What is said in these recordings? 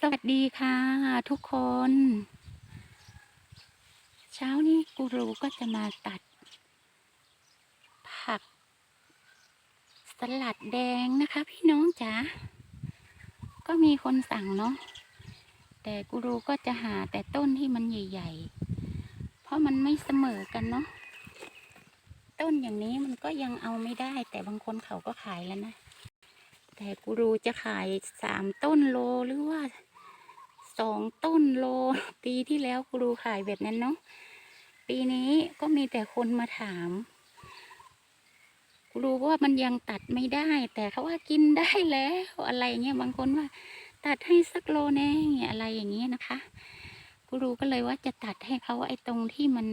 สวัสดีค่ะทุกคน เช้านี้กูรูก็จะมาตัด ผัก สลัดแดงนะคะ พี่น้องจ๋าก็มีคนสั่งเนาะแต่กูรูก็จะหาแต่ต้นที่มันใหญ่ ๆ เพราะมันไม่เสมอกันเนาะต้นอย่างนี้มันก็ยังเอาไม่ได้ แต่บางคนเขาก็ขายแล้วนะแต่กูรูจะขายสามต้นโลหรือว่า สองต้นโล ปีที่แล้วกูรูขายแบบนั้นเนาะปีนี้ก็มีแต่คนมาถามกูรู้ว่ามันยังตัดไม่ได้ แต่เขาว่ากินได้แล้วอะไรเงี้ยบางคนว่า ตัดให้สักโลแน่อะไรอย่างเงี้ยนะคะกูรู้ก็เลยว่าจะตัดให้เขาไอ้ตรงที่มัน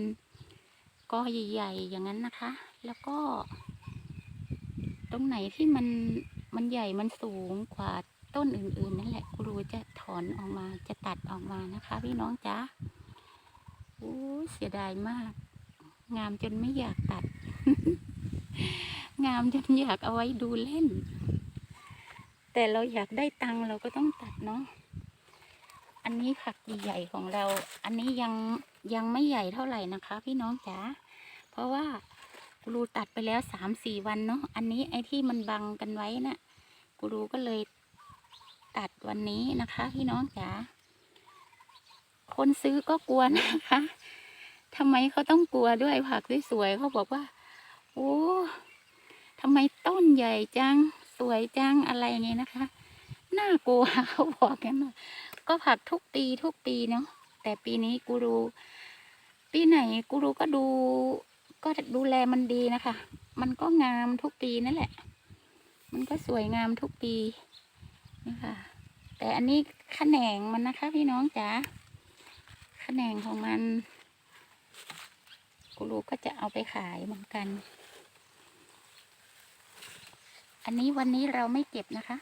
กอใหญ่ๆอย่างนั้นนะคะ แล้วก็ ตรงไหนที่มันมันใหญ่มันสูงกว่า ต้นอื่นๆ นั่นแหละกูรูจะถอนออกมาจะตัดออกมานะคะ พี่น้องจ๊ะโอ้เสียดายมาก งามจนไม่อยากตัด งามจนอยากเอาไว้ดูเล่น แต่เราอยากได้ตังเราก็ต้องตัดเนาะอันนี้ผักใหญ่ของเรา อันนี้ยังยังไม่ใหญ่เท่าไหร่นะคะ พี่น้องจ๋าเพราะว่ากูรูตัดไปแล้วสามสี่วันเนาะอันนี้ไอ้ที่มันบังกันไว้นะ่ะกูรูก็เลย ตัดวันนี้นะคะพี่น้องจ๋าคนซื้อก็กลัวนะคะทำไมเขาต้องกลัวด้วยผักสวยๆเขาบอกว่า โอ้ทำไมต้นใหญ่จัง สวยจังอะไรเงี้ยนะคะ น่ากลัวเขาบอกกันนะก็ผักทุกปีทุกปีเนาะแต่ปีนี้กูรูปีไหนกูรูก็ดู ก็ดูแลมันดีนะคะ มันก็งามทุกปีนั่นแหละ มันก็สวยงามทุกปี นี่ค่ะ แต่อันนี้ขแขนงมันนะคะ พี่น้องจ๋าขแขนงของมัน กูรูก็จะเอาไปขายเหมือนกัน อันนี้วันนี้เราไม่เก็บนะคะ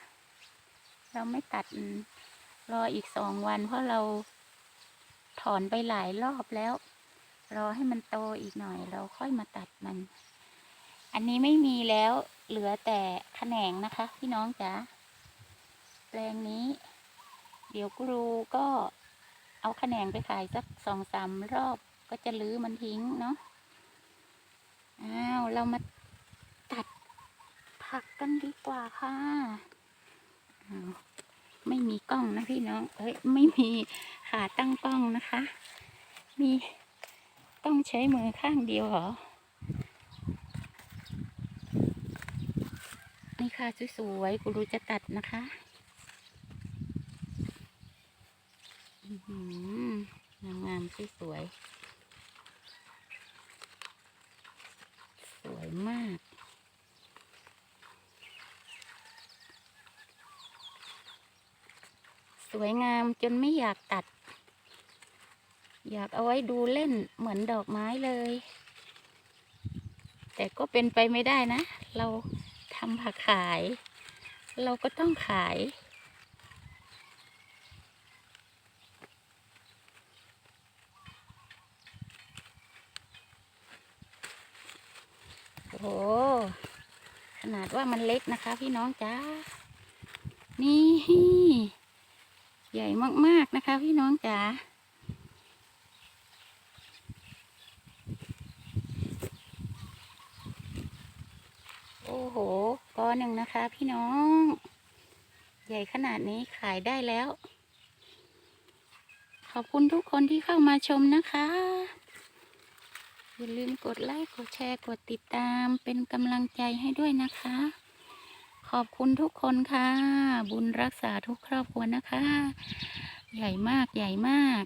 เราไม่ตัดรออีกสองวันเพราะเราถอนไปหลายรอบแล้ว รอให้มันโตอีกหน่อย เราค่อยมาตัดมัน อันนี้ไม่มีแล้วเหลือแต่แขนงนะคะ พี่น้องจ๋า แปลงนี้ เดี๋ยวกูรูก็เอาแขนงไปขายสักสองสามรอบก็จะลื้อมันทิ้งเนาะ อ้าว เรามาตัดผักกันดีกว่าค่ะ ไม่มีกล้องนะพี่น้อง เอ้ย ไม่มีขาตั้งกล้องนะคะ มีต้องใช้มือข้างเดียวเหรอ นี่ค่ะสวยๆกูรู้จะตัดนะคะ อื้อหืองามๆสวยๆสวยมาก สวยงามจนไม่อยากตัด อยากเอาไว้ดูเล่นเหมือนดอกไม้เลย แต่ก็เป็นไปไม่ได้นะ เราทำผักขาย เราก็ต้องขาย โอ้โหขนาดว่ามันเล็กนะคะ พี่น้องจ้า นี่ ใหญ่มากๆนะคะ พี่น้องจ๋าโอ้โหกอหนึ่งนะคะ พี่น้อง ใหญ่ขนาดนี้ขายได้แล้ว ขอบคุณทุกคนที่เข้ามาชมนะคะ อย่าลืมกดไลค์กดแชร์กดติดตามเป็นกำลังใจให้ด้วยนะคะ ขอบคุณทุกคนค่ะ บุญรักษาทุกครอบครัวนะคะ ใหญ่มากใหญ่มาก